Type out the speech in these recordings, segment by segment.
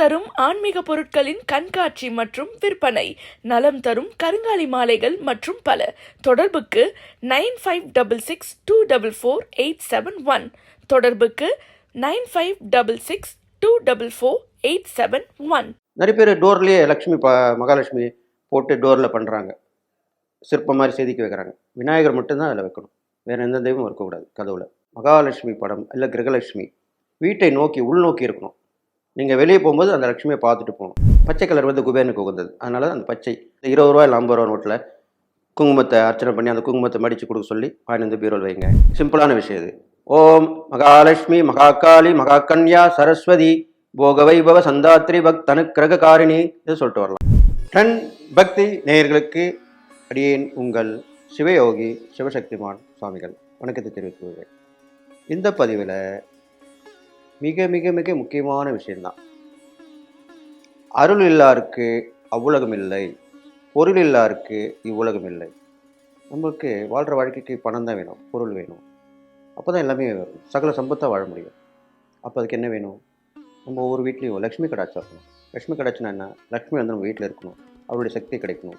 தரும் ஆன்மீக பொருட்களின் கண்காட்சி மற்றும் விற்பனை நலம் தரும் கருங்காலி மாலைகள் மற்றும் பல. தொடர்புக்கு nine five double six two double four eight seven one. தொடர்புக்கு nine five double six two double four eight seven one. நிறைய பேர் டோர்லேயே லக்ஷ்மி ப மகாலட்சுமி போட்டு டோரில் பண்ணுறாங்க சிற்பம் மாதிரி செதுக்கி வைக்கிறாங்க. விநாயகர் மட்டும்தான் அதில் வைக்கணும். வேறு எந்த தெய்வம் இருக்கக்கூடாது. கதவுல. மகாலட்சுமி படம் இல்லை கிரகலட்சுமி. வீட்டை நோக்கி உள்நோக்கி இருக்கணும். நீங்கள் வெளியே போகும்போது அந்த லட்சுமியை பார்த்துட்டு போகணும். பச்சை கலர் வந்து குபேரனுக்கு உகந்தது. அதனால அந்த பச்சை இந்த இருபது ரூபா இல்லை ஐம்பது ரூபா நோட்டில் குங்குமத்தை அர்ச்சனை பண்ணி அந்த குங்குமத்தை மடித்து கொடுக்க சொல்லி வாங்கி வந்து பீரோல் வைங்க. சிம்பிளான விஷயம் இது. ஓம் மகாலட்சுமி மகாகாளி மகாகன்யா சரஸ்வதி போக வைபவ சந்தாத்ரி பக்த் அனுக்கிரக காரிணி இது சொல்லிட்டு வரலாம். டன் பக்தி நேயர்களுக்கு அடியேன் உங்கள் சிவயோகி சிவசக்திமான் சுவாமிகள். வணக்கத்தை தெரிவித்துக் கொள்கிறேன். இந்த பதிவில் மிக மிக மிக முக்கியமான விஷயம்தான். அருள் இல்லாருக்கு அவ்வுலகம் இல்லை. பொருள் இல்லாருக்கு இவ்வுலகம் இல்லை. நம்மளுக்கு வாழ்கிற வாழ்க்கைக்கு பணம் தான் வேணும் பொருள் வேணும். அப்போ தான் எல்லாமே வரும். சகல சம்பத்தாக வாழ முடியும். அப்போ அதுக்கு என்ன வேணும்? நம்ம ஒவ்வொரு வீட்லேயும் லக்ஷ்மி கடாட்சம் இருக்கணும். லக்ஷ்மி கடாட்சம்னா என்ன? லக்ஷ்மி வந்து நம்ம வீட்டில் இருக்கணும். அவருடைய சக்தி கிடைக்கணும்.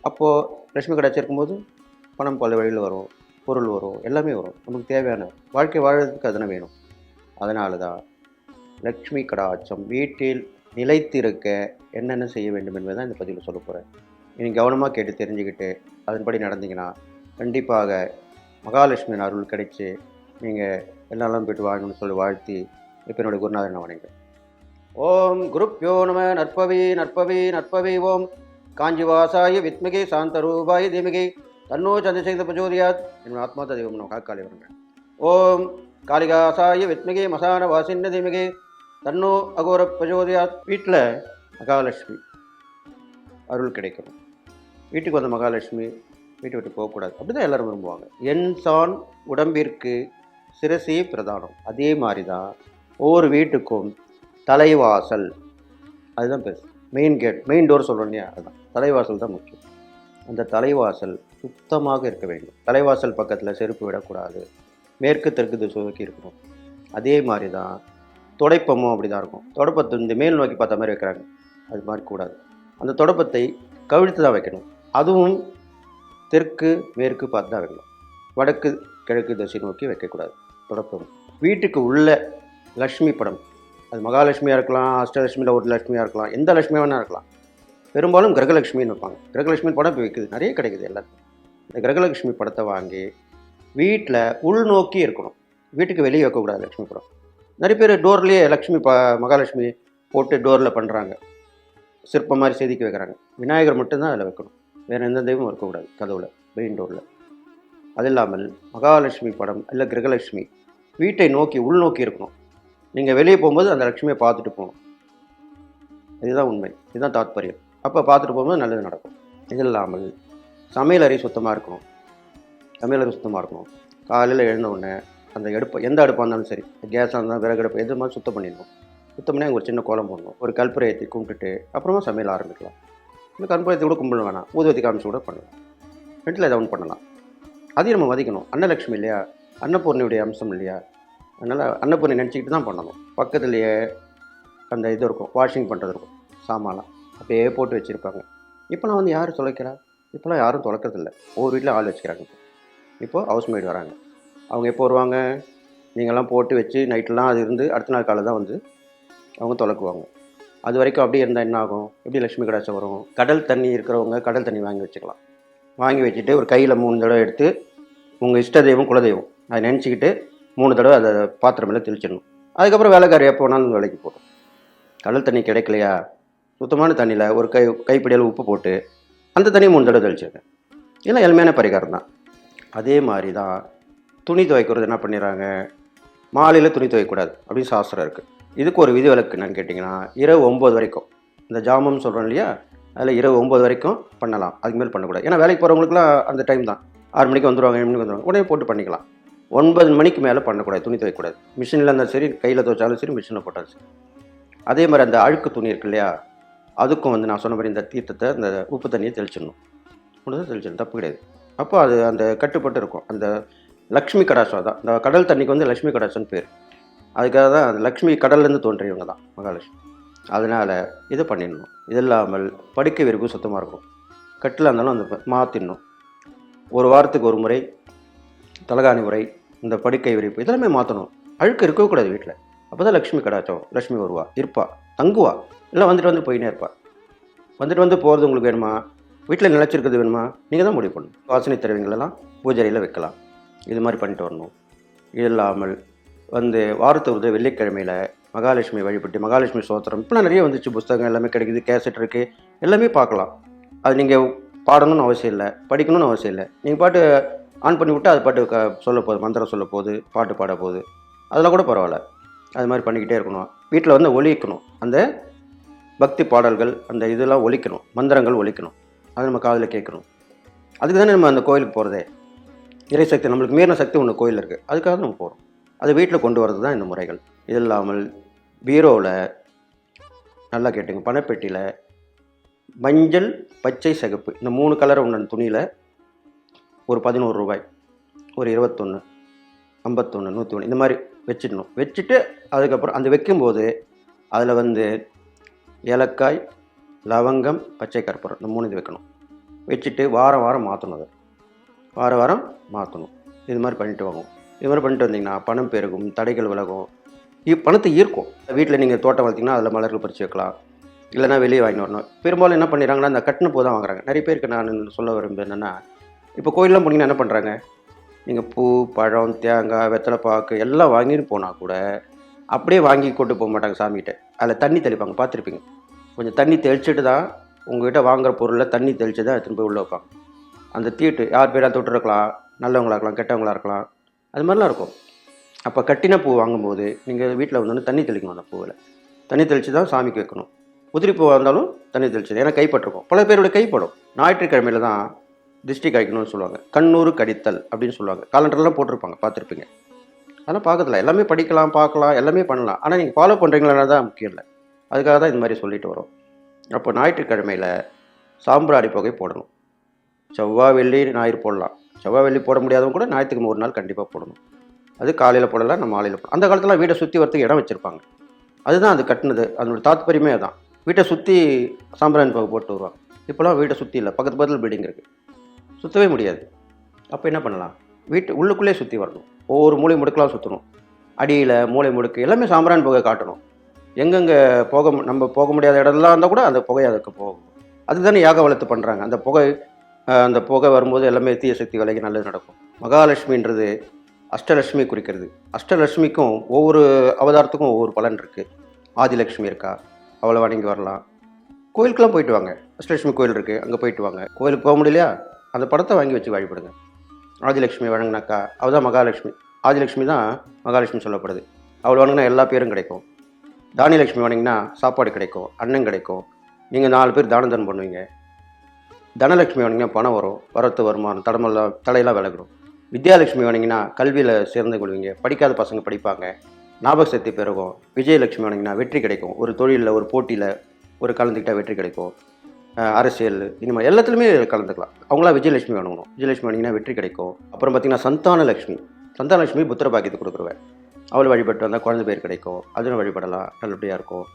அப்போது லக்ஷ்மி கடாட்சி இருக்கும்போது பணம் பல வழியில் வரும் பொருள் வரும் எல்லாமே வரும். நமக்கு தேவையான வாழ்க்கை வாழறதுக்கு அதனை வேணும். அதனால தான் லக்ஷ்மி கடாட்சம் வீட்டில் நிலைத்திருக்க என்னென்ன செய்ய வேண்டும் என்பதை தான் இந்த பதிவில் சொல்ல போகிறேன் நீங்கள் கவனமாக கேட்டு தெரிஞ்சுக்கிட்டு அதன்படி நடந்தீங்கன்னா கண்டிப்பாக மகாலட்சுமியின் அருள் கிடைச்சி நீங்கள் எல்லாரும் போயிட்டு வாங்கணும்னு சொல்லி வாழ்த்தி இப்போ என்னுடைய குருநாதன் நான் வணங்குறேன். ஓம் குருப்யோ நம நற்பவி நற்பவி நற்பவி ஓம். காஞ்சிவாசாய வித்மிகை சாந்தரூபாய தீமிகை. தன்னோ சந்திரசேகர பிரஜோதியாத் என்னோட ஆத்மா தெய்வம் நான் காக்காளி வருங்க ஓம் காளிகாசாய வித்மிகே மசான வாசின்ன தீமிகை தன்னோ அகோர பிரச்சோதியாத் வீட்டில் மகாலட்சுமி அருள் கிடைக்கும். வீட்டுக்கு வந்த மகாலட்சுமி வீட்டை விட்டு போகக்கூடாது. அப்படி தான் எல்லோரும் விரும்புவாங்க. என் சான் உடம்பிற்கு சிரசே பிரதானம். அதே மாதிரி தான் ஒவ்வொரு வீட்டுக்கும் தலைவாசல். அதுதான் பெருசு. மெயின் கேட் மெயின் டோர் சொல்கிறோம் இல்லையா? அதுதான். தலைவாசல் தான் முக்கியம். அந்த தலைவாசல் சுத்தமாக இருக்க வேண்டும். தலைவாசல் பக்கத்தில் செருப்பு விடக்கூடாது. மேற்கு தெற்கு திசை நோக்கி இருக்கணும் அதே மாதிரி தான் துடைப்பமும் அப்படி தான் இருக்கும். தொடப்பத்தை இந்த மேல் நோக்கி பார்த்த மாதிரி வைக்கிறாங்க. அது மாதிரி கூடாது. அந்த தொடப்பத்தை கவிழ்த்து தான் வைக்கணும். அதுவும் தெற்கு மேற்கு பார்த்து தான் வைக்கணும். வடக்கு கிழக்கு திசை நோக்கி வைக்கக்கூடாது. தொடப்பம். வீட்டுக்கு உள்ள லக்ஷ்மி படம். அது மகாலட்சுமியாக இருக்கலாம் அஷ்டலட்சுமியில் ஒரு லட்சுமியாக இருக்கலாம் எந்த லட்சுமி வேணால் இருக்கலாம். பெரும்பாலும் கிரகலட்சுமின்னு வைப்பாங்க. கிரகலட்சுமி படம் இப்போ விற்குது நிறைய கிடைக்குது எல்லாத்துக்கும். இந்த கிரகலட்சுமி படத்தை வாங்கி வீட்டில் உள்நோக்கி இருக்கணும். வீட்டுக்கு வெளியே வைக்கக்கூடாது லக்ஷ்மி படம் நிறைய பேர் டோர்லேயே லக்ஷ்மி ப மகாலட்சுமி போட்டு டோரில் பண்ணுறாங்க சிற்பம் மாதிரி செதுக்கி வைக்கிறாங்க. விநாயகர் மட்டும்தான் அதில் வைக்கணும். வேறு எந்த தெய்வம் இருக்கக்கூடாது கதவுல மெயின் டோரில் அது இல்லாமல் மகாலட்சுமி படம் இல்லை கிரகலட்சுமி வீட்டை நோக்கி உள்நோக்கி இருக்கணும். நீங்கள் வெளியே போகும்போது அந்த லட்சுமியை பார்த்துட்டு போகணும். இதுதான் உண்மை. இதுதான் தாத்பரியம். அப்போ பார்த்துட்டு போகும்போது நல்லது நடக்கும். இது இல்லாமல் சமையல் அறை சுத்தமாக இருக்கணும். சமையல் சுத்தமாக இருக்கணும். காலையில் எழுந்த உடனே அந்த அடுப்பு எந்த அடுப்பாக இருந்தாலும் சரி கேஸாக இருந்தாலும் விறகு அடுப்பு எது மாதிரி சுத்தம் பண்ணிடணும். சுத்தம் பண்ணி அங்கே ஒரு சின்ன கோலம் போடணும். ஒரு கல்பரை ஏற்றி கும்பிட்டுட்டு அப்புறமா சமையல் ஆரம்பிக்கலாம். இந்த கற்பூரத்தை கூட கும்பிட வேணாம். ஊதுவத்தி காமிச்சு கூட பண்ணலாம். ரெண்டில் ஏதாவது ஒன்று பண்ணலாம். அதையும் நம்ம மதிக்கணும். அன்னலட்சுமி இல்லையா? அன்னபூர்ணியுடைய அம்சம் இல்லையா? அதனால் அன்னபூர்ணி நினச்சிக்கிட்டு தான் பண்ணணும். பக்கத்துலேயே அந்த இது இருக்கும். வாஷிங் பண்ணுறது இருக்கும். சாமான்லாம். அப்படியே போட்டு வச்சுருப்பாங்க. இப்போலாம் வந்து யார் தொலைக்கிறா இப்போலாம் யாரும் தொலைக்கிறதில்ல ஒவ்வொரு வீட்டில் ஆள் வச்சுக்கிறாங்க. இப்போது ஹவுஸ் மேய்டு வராங்க. அவங்க எப்போ வருவாங்க? நீங்கள்லாம் போட்டு வச்சு நைட்லாம் அது இருந்து அடுத்த நாள் காலை தான் வந்து அவங்க தொலக்குவாங்க. அது வரைக்கும் அப்படியே இருந்தால் என்ன ஆகும்? எப்படி லட்சுமி கடாச்சம் வரும்? கடல் தண்ணி இருக்கிறவங்க கடல் தண்ணி வாங்கி வச்சுக்கலாம். வாங்கி வச்சுட்டு ஒரு கையில் மூணு தடவை எடுத்து உங்கள் இஷ்ட தெய்வம் குலதெய்வம் அதை நினச்சிக்கிட்டு மூணு தடவை அதை பாத்திரமெல்லாம் தெளிச்சிடணும். அதுக்கப்புறம் வேலைக்காரி எப்போ வேணாலும் வேலைக்கு போகணும் கடல் தண்ணி கிடைக்கலையா? சுத்தமான தண்ணியில் ஒரு கை கைப்பிடியில் உப்பு போட்டு அந்த தண்ணியை மூணு தடவை தெளிச்சிருக்கேன் இதெல்லாம் எளிமையான பரிகாரம் தான். அதே மாதிரி தான் துணி துவைக்கிறது என்ன பண்ணிடுறாங்க? மாலையில் துணி துவைக்கக்கூடாது அப்படின்னு சாஸ்திரம் இருக்குது இதுக்கு ஒரு விதி விலக்கு என்னன்னு கேட்டிங்கன்னா இரவு ஒம்பது வரைக்கும். இந்த ஜாமம் சொல்கிறோம் இல்லையா? அதில் இரவு ஒம்பது வரைக்கும் பண்ணலாம். அதுக்கு மேலே பண்ணக்கூடாது. ஏன்னா வேலைக்கு போகிறவங்களுக்குலாம் அந்த டைம் தான். ஆறு மணிக்கு வந்துடுவாங்க ஏழு மணிக்கு வந்துடுவாங்க உடனே போட்டு பண்ணிக்கலாம். ஒன்பது மணிக்கு மேலே பண்ணக்கூடாது. துணி துவைக்கக்கூடாது. மிஷினில் இருந்தாலும் சரி கையில் துவைச்சாலும் சரி மிஷினில் போட்டாலும் சரி. அதே மாதிரி அந்த அழுக்கு துணி இருக்கு இல்லையா? அதுக்கும் வந்து நான் சொன்ன மாதிரி இந்த தீர்த்தத்தை அந்த உப்பு தண்ணியை தெளிச்சிடணும். உடனே தெளிச்சிடணும். தப்பு கிடையாது. அப்போ அது அந்த கட்டுப்பட்டு இருக்கும். அந்த லக்ஷ்மி கடாசம் தான் இந்த கடல் தண்ணிக்கு வந்து லக்ஷ்மி கடாசம்னு பேர். அதுக்காக தான் அந்த லக்ஷ்மி கடல்லேருந்து தோன்றியவங்க தான் மகாலட்சுமி. அதனால் இது பண்ணிடணும். இது இல்லாமல் படுக்கை விரிப்பு சுத்தமாக இருக்கும் கட்டில் இருந்தாலும் அந்த மாற்றிடணும் ஒரு வாரத்துக்கு ஒரு முறை தலகாணி முறை இந்த படுக்கை விரிப்பு இதெல்லாமே மாற்றணும் அழுக்கு இருக்கக்கூடாது வீட்டில் அப்போ தான் லக்ஷ்மி கடாச்சம் லக்ஷ்மி வருவா இருப்பா தங்குவா. இல்லை வந்துட்டு வந்து போயினே இருப்பா. வந்துட்டு வந்து போகிறது உங்களுக்கு வேணுமா? வீட்டில் நிலச்சிருக்கிறது வேணுமா? நீங்கள் தான் முடிவு பண்ணணும். வாசனை திரவியங்களெல்லாம் பூஜையில் வைக்கலாம். இது மாதிரி பண்ணிட்டு வரணும். இது இல்லாமல் வந்து வாரத்து ஒரு வெள்ளிக்கிழமையில் மகாலட்சுமி வழிபட்டு மகாலட்சுமி சோத்திரம் இப்போலாம் நிறைய வந்துச்சு. புஸ்தகம் எல்லாமே கிடைக்குது கேசட் இருக்குது எல்லாமே பார்க்கலாம். அது நீங்கள் பாடணும்னு அவசியம் இல்லை படிக்கணும்னு அவசியம் இல்லை. நீங்கள் பாட்டு ஆன் பண்ணி விட்டு அது பாட்டு க சொல்ல போகுது மந்திரம் சொல்ல போகுது பாட்டு பாட போகுது. அதெல்லாம் கூட பரவாயில்ல. அது மாதிரி பண்ணிக்கிட்டே இருக்கணும். வீட்டில் வந்து ஒழிக்கணும் அந்த பக்தி பாடல்கள் அந்த இதெல்லாம் ஒழிக்கணும் மந்திரங்கள் ஒழிக்கணும் அது நம்ம காதில் கேட்குறோம். அதுக்கு தானே நம்ம அந்த கோயிலுக்கு போகிறதே இறை சக்தி நம்மளுக்கு மீறின சக்தி ஒன்று கோயில் இருக்குது அதுக்காக நம்ம போகிறோம் அது வீட்டில் கொண்டு வரது தான் இந்த முறைகள். இது இல்லாமல் பீரோவில் நல்லா கேட்டுங்க. பணப்பெட்டியில் மஞ்சள் பச்சை சிகப்பு இந்த மூணு கலர் ஒன்று துணியில் ஒரு பதினோரு ரூபாய் ஒரு இருபத்தொன்று ஐம்பத்தொன்று நூற்றி ஒன்று இந்த மாதிரி வச்சிடணும். வச்சுட்டு அதுக்கப்புறம் அந்த வைக்கும்போது அதில் வந்து ஏலக்காய் லவங்கம் பச்சை கற்பூரம் இந்த மூணு இது வைக்கணும். வச்சுட்டு வாரம் வாரம் மாற்றணும் அதை. வாரம் வாரம் மாற்றணும் இது மாதிரி பண்ணிட்டு வாங்க. இது மாதிரி பண்ணிட்டு வந்தீங்கன்னா பணம் பெருகும் தடைகள் விலகும். பணத்தை ஈர்க்கும். வீட்டில் நீங்கள் தோட்டம் வளர்த்தீங்கன்னா அதில் மலர்கள் பறித்து வைக்கலாம். இல்லைன்னா வெளியே வாங்கிட்டு வரணும். பெரும்பாலும் என்ன பண்ணிடுறாங்கன்னா அந்த கட்டின பூ தான் வாங்குறாங்க. நிறைய பேருக்கு நான் சொல்ல விரும்புகிறேன் என்னென்னா இப்போ கோயிலெலாம் போனீங்கன்னா என்ன பண்ணுறாங்க நீங்கள் பூ பழம் தேங்காய் வெத்தலை பாக்கு எல்லாம் வாங்கிட்டு போனால் கூட அப்படியே வாங்கி கொண்டு போக மாட்டாங்க சாமிகிட்ட. அதில் தண்ணி தெளிப்பாங்க பார்த்துருப்பீங்க. கொஞ்சம் தண்ணி தெளிச்சுட்டு தான் உங்ககிட்ட வாங்குகிற பொருளில் தண்ணி தெளித்து தான் எடுத்துன்னு போய் உள்ளே வைப்பாங்க. அந்த தீட்டு யார் பேராக தொட்டு இருக்கலாம் நல்லவங்களா இருக்கலாம் கெட்டவங்களா இருக்கலாம் அது மாதிரிலாம் இருக்கும். அப்போ கட்டின பூ வாங்கும்போது நீங்கள் வீட்டில் வந்து தண்ணி தெளிக்கணும் அந்த பூவில். தண்ணி தெளித்து தான் சாமிக்கு வைக்கணும். உதிரி பூவாக இருந்தாலும் தண்ணி தெளிச்சது ஏன்னா கைப்பட்டிருக்கும் பல பேரோட கைப்படும். ஞாயிற்றுக்கிழமையில் தான் திருஷ்டி காய்க்கணும்னு சொல்லுவாங்க. கண்ணூறு கடித்தல் அப்படின்னு சொல்லுவாங்க. காலண்டர்லாம் போட்டிருப்பாங்க. பார்த்துருப்பீங்க. அதெல்லாம் பார்க்கறதில்ல. எல்லாமே படிக்கலாம் பார்க்கலாம் எல்லாமே பண்ணலாம். ஆனால் நீங்கள் ஃபாலோ பண்ணுறீங்களா தான் முக்கியம் இல்லை. அதுக்காக தான் இந்த மாதிரி சொல்லிட்டு வரோம். அப்போ ஞாயிற்றுக்கிழமையில் சாம்பிராணி புகை போடணும். செவ்வாய் வெள்ளி ஞாயிறு போடலாம். செவ்வாய் வெள்ளி போட முடியாதவங்க கூட ஞாயிற்றுக்கு ஒரு நாள் கண்டிப்பாக போடணும். அது காலையில் போடலாம் நம்ம மாலையில் போடலாம். அந்த காலத்தில் வீடை சுற்றி வரத்துக்கு இடம் வச்சுருப்பாங்க. அதுதான் அது கட்டினது. அதனோட தாத்பரியமே அதான். வீட்டை சுற்றி சாம்பிராணி புகை போட்டு வருவாங்க. இப்போலாம் வீட்டை சுற்றி இல்லை. பக்கத்து பக்கத்தில் பில்டிங் இருக்குது சுற்றவே முடியாது. அப்போ என்ன பண்ணலாம்? வீட்டு உள்ளுக்குள்ளே சுற்றி வரணும். ஒவ்வொரு மூளை முடுக்கெலாம் சுற்றணும் அடியில் மூளை முடுக்கு எல்லாமே சாம்பிராணி புகை காட்டணும். எங்கெங்கே போக நம்ம போக முடியாத இடம்லாம் இருந்தால் கூட அந்த புகை அதுக்கு போகும். அதுதானே யாக வளர்த்து பண்ணுறாங்க அந்த புகை அந்த புகை வரும்போது எல்லாமே தீய சக்தி விலைக்கு நல்லது நடக்கும். மகாலட்சுமின்றது அஷ்டலட்சுமி குறிக்கிறது. அஷ்டலட்சுமிக்கும் ஒவ்வொரு அவதாரத்துக்கும் ஒவ்வொரு பலன் இருக்குது ஆதிலட்சுமி இருக்கா? அவளை வணங்கி வரலாம். கோயிலுக்கெல்லாம் போயிட்டு வாங்க. அஷ்டலட்சுமி கோயில் இருக்குது அங்கே போயிட்டு வாங்க. கோயிலுக்கு போக முடியலையா? அந்த படத்தை வாங்கி வச்சு வழிபடுங்க. ஆதிலட்சுமி வழங்கினாக்கா அவள் தான் மகாலட்சுமி. ஆதிலட்சுமி தான் மகாலட்சுமி சொல்லப்படுது. அவள் வணங்கினா எல்லா பேரும் கிடைக்கும். தானியலட்சுமி வணங்கினா சாப்பாடு கிடைக்கும் அன்னம் கிடைக்கும். நீங்கள் நாலு பேர் தானம் தரம் பண்ணுவீங்க. தனலட்சுமி வணங்கினா பணம் வரும் வரத்து வருமானம் தடமெல்லாம் தலையெல்லாம் விலகிடும். வித்யாலட்சுமி வணங்கினா கல்வியில் சேர்ந்து கொள்வீங்க. படிக்காத பசங்க படிப்பாங்க. ஞாபக சக்தி பெருகும். விஜயலட்சுமி வணங்கினா வெற்றி கிடைக்கும். ஒரு தொழிலில் ஒரு போட்டியில் ஒரு கலந்துக்கிட்டால் வெற்றி கிடைக்கும். அரசியல் இனிமேல் எல்லாத்துலேயுமே கலந்துக்கலாம். அவங்களாம் விஜயலட்சுமி வணங்கணும். விஜயலட்சுமி வணங்கினா வெற்றி கிடைக்கும். அப்புறம் பார்த்தீங்கன்னா சந்தானலட்சுமி. சந்தானலட்சுமி புத்திர பாக்கியத்தை கொடுக்குறவன் அவள் வழிபட்டு வந்தால் குழந்தை பேர் கிடைக்கும். அதுவும் வழிபடலாம். நல்லபடியாக இருக்கும்.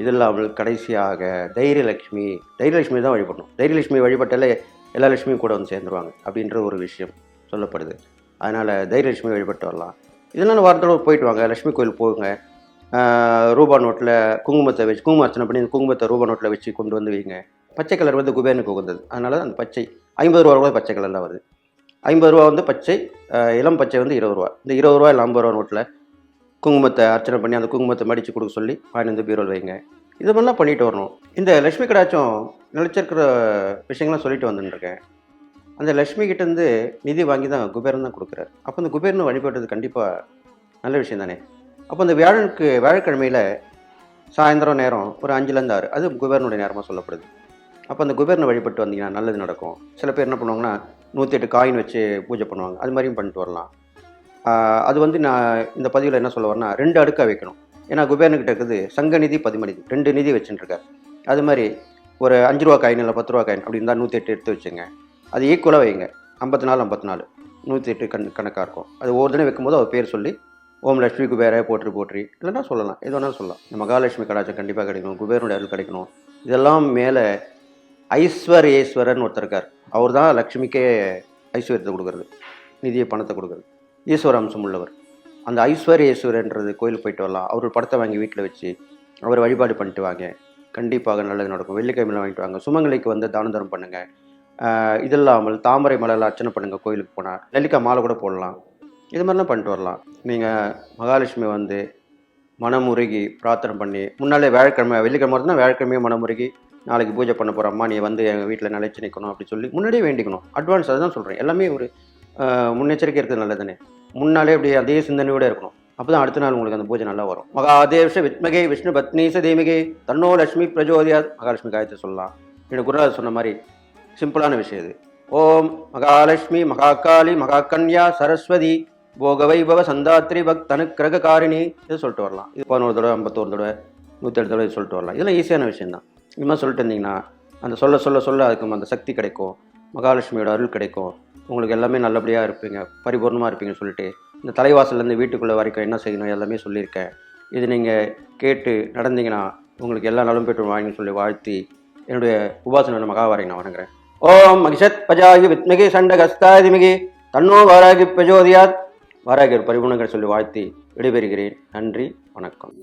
இது இல்லாமல் கடைசியாக தைரியலட்சுமி தைரியலட்சுமி தான் வழிபடணும். தைரியலட்சுமி வழிபட்டாலே எல்லா லட்சுமியும் கூட வந்து சேர்ந்துருவாங்க அப்படின்ற ஒரு விஷயம் சொல்லப்படுது. அதனால் தைரியலட்சுமி வழிபட்டு வரலாம். இதெல்லாம் வாரத்தோடு போயிட்டு வாங்க. லட்சுமி கோயில் போங்க ரூபா நோட்டில் குங்குமத்தை வச்சு குங்கும அர்ச்சனை பண்ணி இந்த குங்குமத்தை ரூபா நோட்டில் வச்சு கொண்டு வந்து வைங்க. பச்சை கலர் வந்து குபேரனுக்கு உகந்தது. அதனால அந்த பச்சை ஐம்பது ரூபா கூட பச்சை கலரில் வருது. ஐம்பது ரூபா வந்து பச்சை இளம் பச்சை வந்து இருபது ரூபா. இந்த இருபது ரூபா இல்லை ஐம்பது ரூபா நோட்டில் குங்குமத்தை அர்ச்சனை பண்ணி அந்த குங்குமத்தை மடித்து கொடுக்க சொல்லி வாங்கி வந்து பீரோல் வைங்க. இது மாதிரிலாம் பண்ணிட்டு வரணும். இந்த லக்ஷ்மி கடாச்சும் நிலச்சிருக்கிற விஷயங்கள்லாம் சொல்லிட்டு வந்துட்டுருக்கேன். அந்த லட்சுமி கிட்டேருந்து நிதி வாங்கி தான் குபேரன் தான் கொடுக்குறாரு. அப்போ இந்த குபேரனை வழிபடுறது கண்டிப்பாக நல்ல விஷயம் தானே? அப்போ இந்த வியாழனுக்கு வியாழக்கிழமையில் சாயந்தரம் நேரம் ஒரு அஞ்சுலேருந்து ஆறு அது குபேரனுடைய நேரமாக சொல்லப்படுது. அப்போ அந்த குபேரனை வழிபட்டு வந்தீங்கன்னா நல்லது நடக்கும். சில பேர் என்ன பண்ணுவாங்கன்னா நூற்றி எட்டு காயின் வச்சு பூஜை பண்ணுவாங்க. அது மாதிரியும் பண்ணிட்டு வரலாம். அது வந்து நான் இந்த பதிவில் என்ன சொல்ல வரேன்னா ரெண்டு அடுக்காக வைக்கணும். ஏன்னா குபேரனுக்கிட்ட இருக்குது சங்க நிதி பதிமநிதி ரெண்டு நிதி வச்சுட்டுருக்கார் அது மாதிரி ஒரு அஞ்சு ரூபா காயின் இல்லை பத்து ரூபா காயின் அப்படி இருந்தால் நூற்றி எட்டு எடுத்து வச்சுங்க. அது ஈக்குவலாக வைங்க. ஐம்பத்தி நாலு ஐம்பத்தி நாலு நூற்றி எட்டு கண் கணக்காக இருக்கும். அது ஒவ்வொரு தினம் வைக்கும்போது அவர் பேர் சொல்லி ஓம் லட்சுமி குபேர போற்றி போற்றி இல்லைன்னா சொல்லலாம். எது வேணாலும் சொல்லலாம். இந்த மகாலட்சுமி கடாச்சம் கண்டிப்பாக கிடைக்கணும். குபேரனுடைய அருள் கிடைக்கணும். இதெல்லாம் மேலே ஐஸ்வர்யேஸ்வரன் ஒருத்தர் இருக்கார். அவர் தான் லக்ஷ்மிக்கே ஐஸ்வர்யத்தை கொடுக்குறது. நிதியை பணத்தை கொடுக்குறது. ஈஸ்வர அம்சம் உள்ளவர் அந்த ஐஸ்வர்யேஸ்வரன்றது கோயிலுக்கு போயிட்டு வரலாம். அவர் படத்தை வாங்கி வீட்டில் வச்சு அவர் வழிபாடு பண்ணிட்டு வாங்க. கண்டிப்பாக நல்லது நடக்கும். வெள்ளிக்கிழமையில் வாங்கிட்டு வாங்க. சுமங்கலிக்கு வந்து தான தரம் பண்ணுங்க. இது இல்லாமல் தாமரை மலையில் அர்ச்சனை பண்ணுங்கள் கோயிலுக்கு போனால் நெல்லிக்காய் மாலை கூட போடலாம். இது மாதிரிலாம் பண்ணிட்டு வரலாம். நீங்கள் மகாலட்சுமி வந்து மனமுருகி பிரார்த்தனை பண்ணி முன்னாலே வியாழக்கிழமை வெள்ளிக்கிழமை இருந்தால் வியாழக்கிழமையே மனமுருகி நாளைக்கு பூஜை பண்ண போகிறோம்மா நீ வந்து எங்கள் வீட்டில் நிலைச்சு நிற்கணும் அப்படி சொல்லி முன்னாடியே வேண்டிக்கணும். அட்வான்ஸ் அதுதான் சொல்கிறேன் எல்லாமே ஒரு முன்னெச்சரிக்கை இருக்கிறது நல்லதுனே. முன்னாலே அப்படி அதே சிந்தனையோட இருக்கணும். அப்போ தான் அடுத்த நாள் உங்களுக்கு அந்த பூஜை நல்லா வரும். மகாதேவ வித்மகே விஷ்ணு பத்னீச தேமிகே தன்னோ லட்சுமி பிரஜோதியா மகாலட்சுமி காயத்தை சொல்லலாம். என்னோட குருநாதர் சொன்ன மாதிரி சிம்பிளான விஷயம் இது. ஓம் மகாலட்சுமி மகாகாளி மகாகன்யா சரஸ்வதி போக வைபவ சந்தாத்ரி பக் தனுக்கிரக காரிணி இது சொல்லிட்டு வரலாம். இது பதினோரு தடவை ஐம்பத்தோரு தடவை நூற்றி தடவை சொல்லிட்டு வரலாம். இதெல்லாம் ஈஸியான விஷயம் தான் இது மாதிரி சொல்லிட்டு இருந்தீங்கன்னா அந்த சொல்ல சொல்ல சொல்ல அதுக்கு அந்த சக்தி கிடைக்கும். மகாலட்சுமியோட அருள் கிடைக்கும். உங்களுக்கு எல்லாமே நல்லபடியாக இருப்பீங்க. பரிபூர்ணமாக இருப்பீங்கன்னு சொல்லிட்டு இந்த தலைவாசல்லேருந்து வீட்டுக்குள்ளே வரைக்கும் என்ன செய்யணும் எல்லாமே சொல்லியிருக்கேன். இது நீங்கள் கேட்டு நடந்தீங்கன்னா உங்களுக்கு எல்லா நலம் பெற்று வாங்கின்னு சொல்லி வாழ்த்தி என்னுடைய உபாசன மகாவாரை நான் வணங்குறேன். ஓம் மகிஷத் பஜாகி வித்மிகி சண்டகஸ்தாதிமிகி தன்னோ வாராகி பிரஜோதியாத். வாராகி பரிபூர்ணங்கள் சொல்லி வாழ்த்தி விடைபெறுகிறேன். நன்றி வணக்கம்.